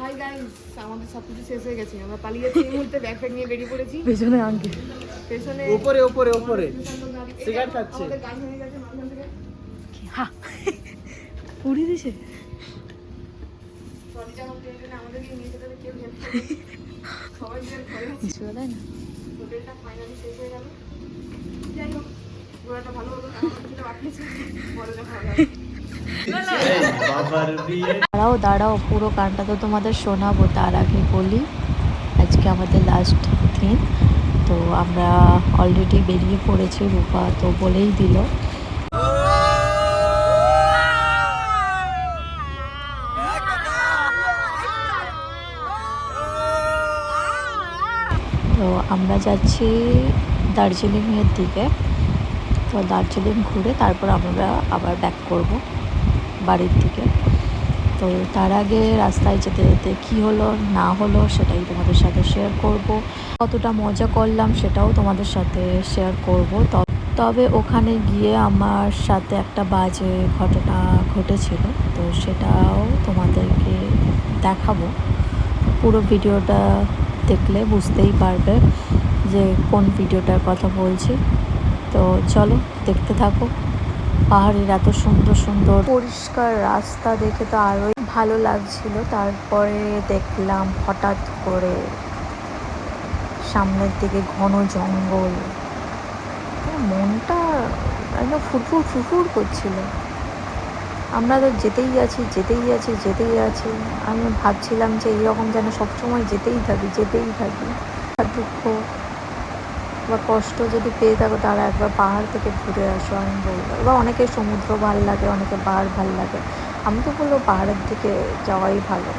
Hi guys আমাদের সব কিছু শেষ হয়ে গেছে। আমরা পালিয়ে এই মুহূর্তে ব্যাগ নিয়ে বেরিয়ে পড়েছি। পেছনে আঙ্কেল। পেছনে উপরে উপরে উপরে সিগারেট খাচ্ছে। আমাদের গাড়ি ভেঙে গেছে মাঝখান থেকে। হা। উড়িয়ে দিছে ট্রলিটা আমাদের এখানে আমাদেরকে নিয়ে যেতে হবে, কেউ হেল্প সবাই ঘরে তাই না। হোটেলটা ফাইনালি শেষ হয়ে গেল। যাই হোক ঘোরাটা ভালো হলো বাকি পরে দেখা দাঁড়াও দাঁড়াও, পুরো গানটা তো তোমাদের শোনাবো, তার আগে বলি, আজকে আমাদের লাস্ট দিন, তো আমরা অলরেডি বেরিয়ে পড়েছি রূপা, তো বলেই দিল। তো আমরা যাচ্ছি দার্জিলিংয়ের দিকে, তো দার্জিলিং ঘুরে তারপর আমরা আবার ব্যাক করব। বাড়ির দিকে। তো তার আগে রাস্তায় যেতে যেতে কী হলো, না হলো সেটাই তোমাদের সাথে শেয়ার করব। কতটা মজা করলাম সেটাও তোমাদের সাথে শেয়ার করব। তবে ওখানে গিয়ে আমার সাথে একটা বাজে ঘটনা ঘটেছিল, তো সেটাও তোমাদেরকে দেখাবো। পুরো ভিডিওটা দেখলে বুঝতেই পারবে যে কোন ভিডিওটার কথা বলছি। তো চলো দেখতে থাকো। পাহাড়ের এত সুন্দর সুন্দর পরিষ্কার রাস্তা দেখে তো আরোই ভালো লাগছিল। তারপরে দেখলাম হঠাৎ করে সামনের দিকে ঘন জঙ্গল। মনটা একদম ফুরফুর ফুরফুর করছিল। আমরা তো যেতেই আছি যেতেই আছি যেতেই আছি। আমি ভাবছিলাম যে এইরকম যেন সবসময় যেতেই থাকি যেতেই থাকি। দুঃখ বা কষ্ট যদি পেয়ে থাকো তারা একবার পাহাড় থেকে ঘুরে আসো, আমি বলব। বা অনেকের সমুদ্র ভালো লাগে, অনেকে পাহাড় ভালো লাগে। আমি তো বলব পাহাড়ের দিকে যাওয়াই ভালো।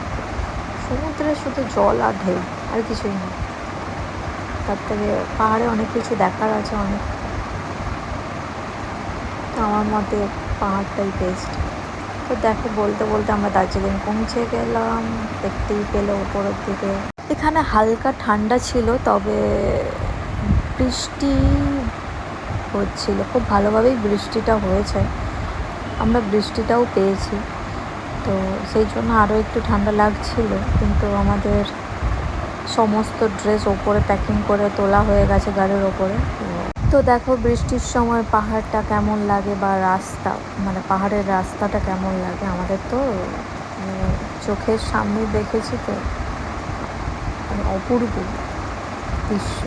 সমুদ্রে শুধু জল আর ঢেউ, আর কিছুই না। তার থেকে পাহাড়ে অনেক কিছু দেখার আছে, অনেক। আমার মতে পাহাড়টাই বেস্ট তো দেখো, বলতে বলতে আমরা দার্জিলিং পৌঁছে গেলাম, দেখতেই পেল উপরের দিকে। এখানে হালকা ঠান্ডা ছিল, তবে বৃষ্টি হচ্ছিল, খুব ভালোভাবেই বৃষ্টিটা হয়েছে। আমরা বৃষ্টিটাও পেয়েছি। তো সেই জন্য আরও একটু ঠান্ডা লাগছিল, কিন্তু আমাদের সমস্ত ড্রেস ওপরে প্যাকিং করে তোলা হয়ে গেছে গাড়ির ওপরে। তো দেখো বৃষ্টির সময় পাহাড়টা কেমন লাগে বা রাস্তা মানে পাহাড়ের রাস্তাটা কেমন লাগে? আমাদের তো চোখের সামনে দেখেছি তো মানে অপূর্ব দৃশ্য।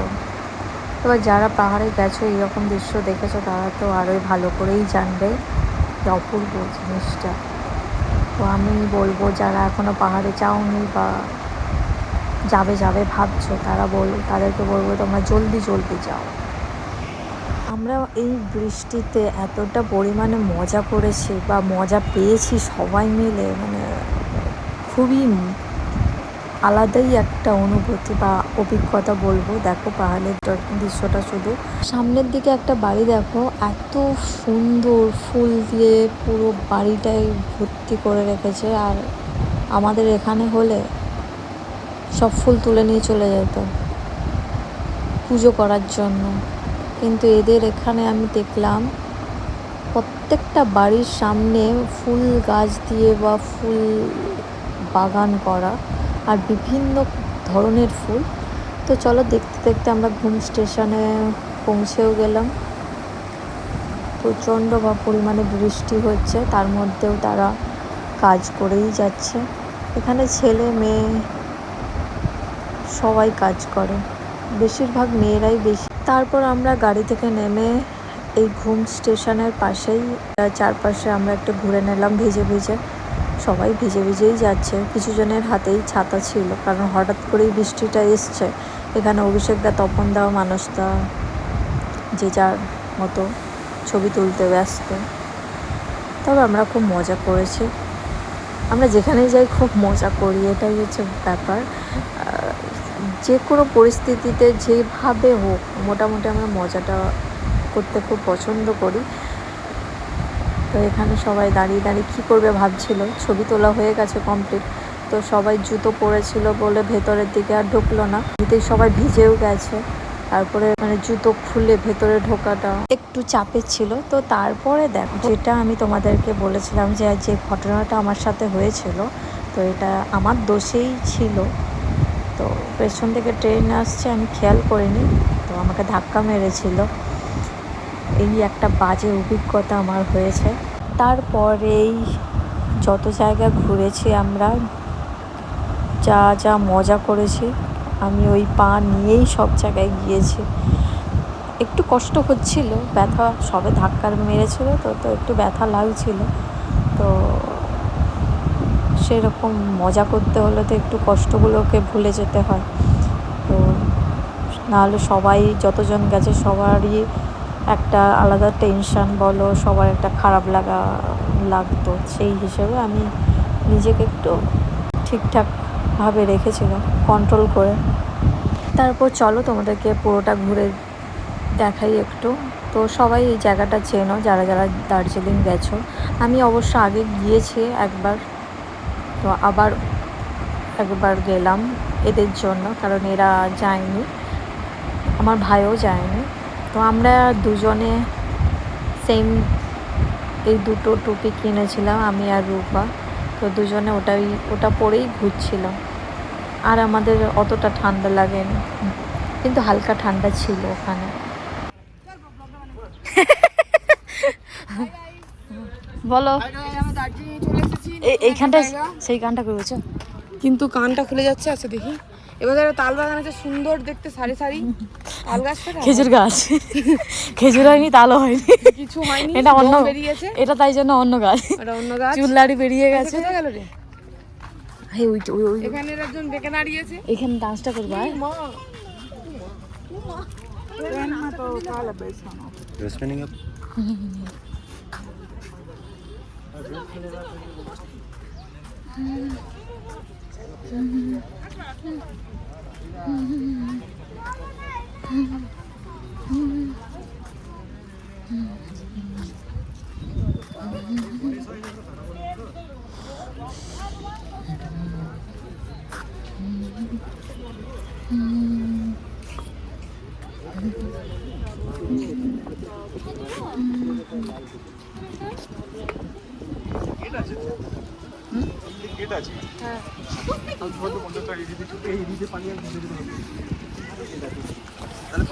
এবার যারা পাহাড়ে গেছো এরকম দৃশ্য দেখেছ, তারা তো আরোই ভালো করেই জানবে অপূর্ব জিনিসটা। তো আমি বলব, যারা এখনও পাহাড়ে যাওনি বা যাবে যাবে ভাবছ, তারা বল, তাদেরকে বলব, তোমরা জলদি জলদি যাও। আমরা এই বৃষ্টিতে এতটা পরিমাণে মজা করেছি বা মজা পেয়েছি সবাই মিলে মানে খুবই আলাদাই একটা অনুভূতি বা অভিজ্ঞতা বলব। দেখো পাহাড়ের দৃশ্যটা শুধু। সামনের দিকে একটা বাড়ি দেখো, এত সুন্দর ফুল দিয়ে পুরো বাড়িটাই ভর্তি করে রেখেছে। আর আমাদের এখানে হলে সব ফুল তুলে নিয়ে চলে যেত পুজো করার জন্য। কিন্তু এদের এখানে আমি দেখলাম, প্রত্যেকটা বাড়ির সামনে ফুল গাছ দিয়ে বা ফুল বাগান করা। আর বিভিন্ন ধরনের ফুল। তো চলো দেখতে দেখতে আমরা ঘুম স্টেশনে পৌঁছেও গেলাম। প্রচণ্ড বা পরিমাণে বৃষ্টি হচ্ছে, তার মধ্যেও তারা কাজ করেই যাচ্ছে। এখানে ছেলে, মেয়ে সবাই কাজ করে, বেশিরভাগ মেয়েরাই বেশি। তারপর আমরা গাড়ি থেকে নেমে এই ঘুম স্টেশনের পাশেই, চারপাশে আমরা একটু ঘুরে নিলাম ভিজে ভিজে। সবাই ভিজে ভিজেই যাচ্ছে। কিছু জনের হাতেই ছাতা ছিল, কারণ হঠাৎ করেই বৃষ্টিটা এসছে। এখানে অভিষেকদা তপনদা মানুষদা যে যার মতো ছবি তুলতে ব্যস্ত। তবে আমরা খুব মজা করেছি। আমরা যেখানেই যাই খুব মজা করি, এটাই হচ্ছে ব্যাপার। যে কোনো পরিস্থিতিতে যেভাবে হোক, মোটামুটি আমরা মজাটা করতে খুব পছন্দ করি। তো এখানে সবাই দাঁড়িয়ে দাঁড়িয়ে কী করবে ভাবছিল। ছবি তোলা হয়ে গেছে কমপ্লিট তো সবাই জুতো পরেছিল বলে ভেতরের দিকে আর ঢুকলো না। এতেই সবাই ভিজেও গেছে। তারপরে মানে জুতো খুলে ভেতরে ঢোকাটা একটু চাপের ছিল। তো তারপরে দেখো, যেটা আমি তোমাদেরকে বলেছিলাম যে যে ঘটনাটা আমার সাথে হয়েছিল, তো এটা আমার দোষেই ছিল। তো পেছন থেকে ট্রেন আসছে, আমি খেয়াল করিনি। তো আমাকে ধাক্কা মেরেছিল। এই একটা বাজে অভিজ্ঞতা আমার হয়েছে। তারপরেই যত জায়গা ঘুরেছি আমরা, যা যা মজা করেছি, আমি ওই পা নিয়েই সব জায়গায় গিয়েছি। একটু কষ্ট হচ্ছিল, ব্যথা সবে ধাক্কা মেরেছিল, তো তো একটু ব্যথা লাগছিল। তো সেরকম মজা করতে হলে তো একটু কষ্টগুলোকে ভুলে যেতে হয়। তো নাহলে সবাই, যতজন গেছে সবারই একটা আলাদা টেনশন বলো, সবার একটা খারাপ লাগা, লাগতো। সেই হিসেবে আমি নিজেকে একটু ঠিকঠাকভাবে রেখেছিলাম কন্ট্রোল করে। তারপর চলো তোমাদেরকে পুরোটা ঘুরে দেখাই একটু। তো সবাই এই জায়গাটা চেনো, যারা যারা দার্জিলিং গেছো। আমি অবশ্য আগে গিয়েছি একবার, তো আবার একবার গেলাম এদের জন্য, কারণ এরা যায়নি। আমার ভাইও যায়নি। তো আমরা দুজনে সেম এই দুটো টুপি কিনেছিলাম আমি আর রূপা। তো দুজনে ওটাই ওটা পরেই ঘুরছিলাম। আর আমাদের অতটা ঠান্ডা লাগেনি। কিন্তু হালকা ঠান্ডা ছিল ওখানে। বলো। আমরা দার্জিলিং চলে এসেছি এইখানটা সেই গানটা করেছ? কিন্তু কানটা খুলে যাচ্ছে আচ্ছা দেখি। এবার ধরো তাল বাগান আছে সুন্দর দেখতে সারি সারি। তাল গাছটা না? খেজুর গাছ। খেজুর হয়নি তালও হয়নি। কিছু হয়নি এটা অন্য বেরিয়েছে। এটা তাই জন্য অন্য গাছ। এটা অন্য গাছ। চুল্লাড়ি বেরিয়ে গেছে। কোথায় গেল রে? এই ওই ওই ওই এখানে একজন বেঁকে দাঁড়িয়েছে। এখানে ডান্সটা করব। মা। 응?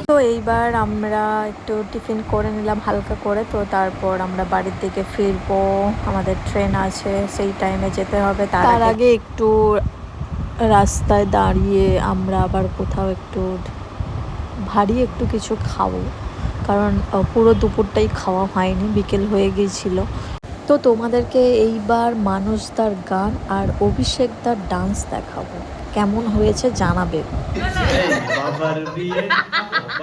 তো এইবার আমরা একটু টিফিন করে নিলাম হালকা করে তো তারপর আমরা বাড়ির দিকে ফিরবো। আমাদের ট্রেন আছে সেই টাইমে যেতে হবে তার আগে একটু রাস্তায় দাঁড়িয়ে আমরা আবার কোথাও একটু ভারী একটু কিছু খাব। কারণ পুরো দুপুরটাই খাওয়া হয়নি বিকেল হয়ে গিয়েছিল। তো তোমাদেরকে এইবার মানুষদার গান আর অভিষেকদার ডান্স দেখাবো। কেমন হয়েছে জানাবে। বাবার বিয়ে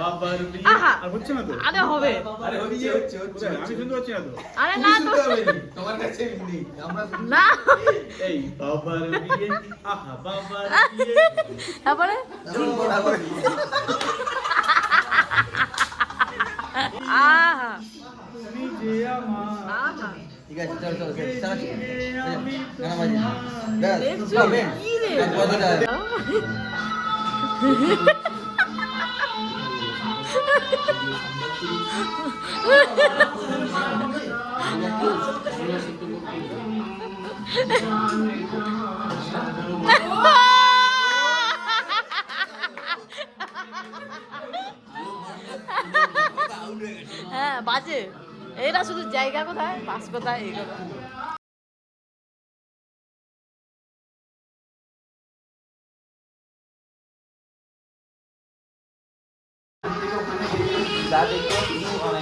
বাবার বিয়ে। আর হচ্ছে না তো? আরে হবে। আরে হচ্ছে হচ্ছে হচ্ছে আমি শুনতে পাচ্ছি না তো? আরে না তো। তোমার কাছে নেই আমরা না। এই বাবার বিয়ে আহা বাবার বিয়ে। তারপরে? আহা। নিজে আমার আহা। ঠিক আছে চল চল চল চল গানা বাজে ব্যাস হবে কত যায় হ্যাঁ বাজে এরা শুধু জায়গা কোথায়? বাস কোথায়? দেখবে শুধু মানে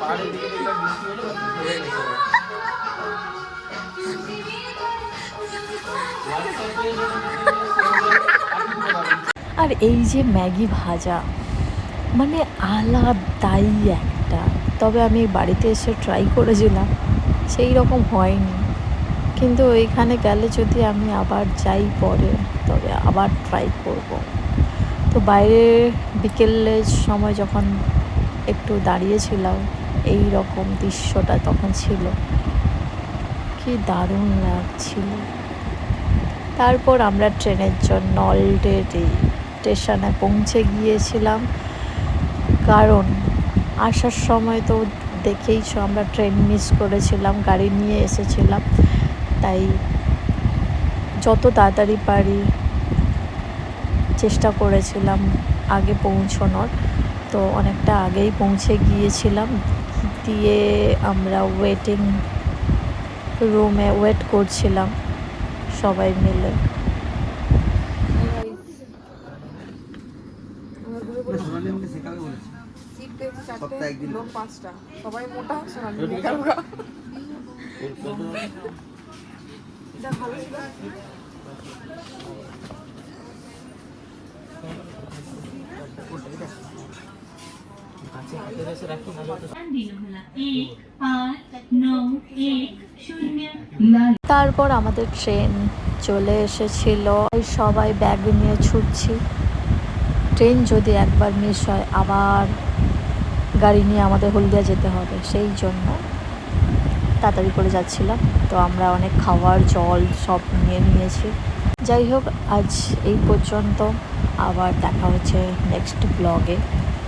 পাহাড়ের দিকে বৃষ্টি আর এই যে ম্যাগি ভাজা মানে আলাদাই একটা। তবে আমি বাড়িতে এসে ট্রাই করেছিলাম সেই রকম হয়নি। কিন্তু ওইখানে গেলে যদি আমি আবার যাই পরে, তবে আবার ট্রাই করব। তো বাইরে বিকেলের সময় যখন একটু দাঁড়িয়েছিলাম এই রকম দৃশ্যটা তখন ছিল। কি দারুণ লাগছিল। তারপর আমরা ট্রেনের জন্য অলরেডি স্টেশনে পৌঁছে গিয়েছিলাম। কারণ আসার সময় তো দেখেইছো আমরা ট্রেন মিস করেছিলাম, গাড়ি নিয়ে এসেছিলাম। তাই যত তাড়াতাড়ি পারি চেষ্টা করেছিলাম আগে পৌঁছানোর। তো অনেকটা আগেই পৌঁছে গিয়েছিলাম। দিয়ে আমরা ওয়েটিং রুমে ওয়েট করছিলাম। সবাই মিলে সোনালি আমাকে শেখাবে বলেছে সিট পেয়েছি চারটে সপ্তাহে একদিন। লোক পাঁচটা সবাই মোটা সোনালি এগারোটা এটা ভালো তারপর আমাদের ট্রেন চলে এসেছিল। সবাই ব্যাগ নিয়ে ছুটছি। ট্রেন যদি একবার মিস হয়, আবার গাড়ি নিয়ে আমাদের হলদিয়া যেতে হবে। সেই জন্য তাড়াতাড়ি করে যাচ্ছিলাম। তো আমরা অনেক খাবার জল সব নিয়ে নিয়েছি। যাই হোক, আজ এই পর্যন্ত আবার দেখা হচ্ছে নেক্সট ব্লগে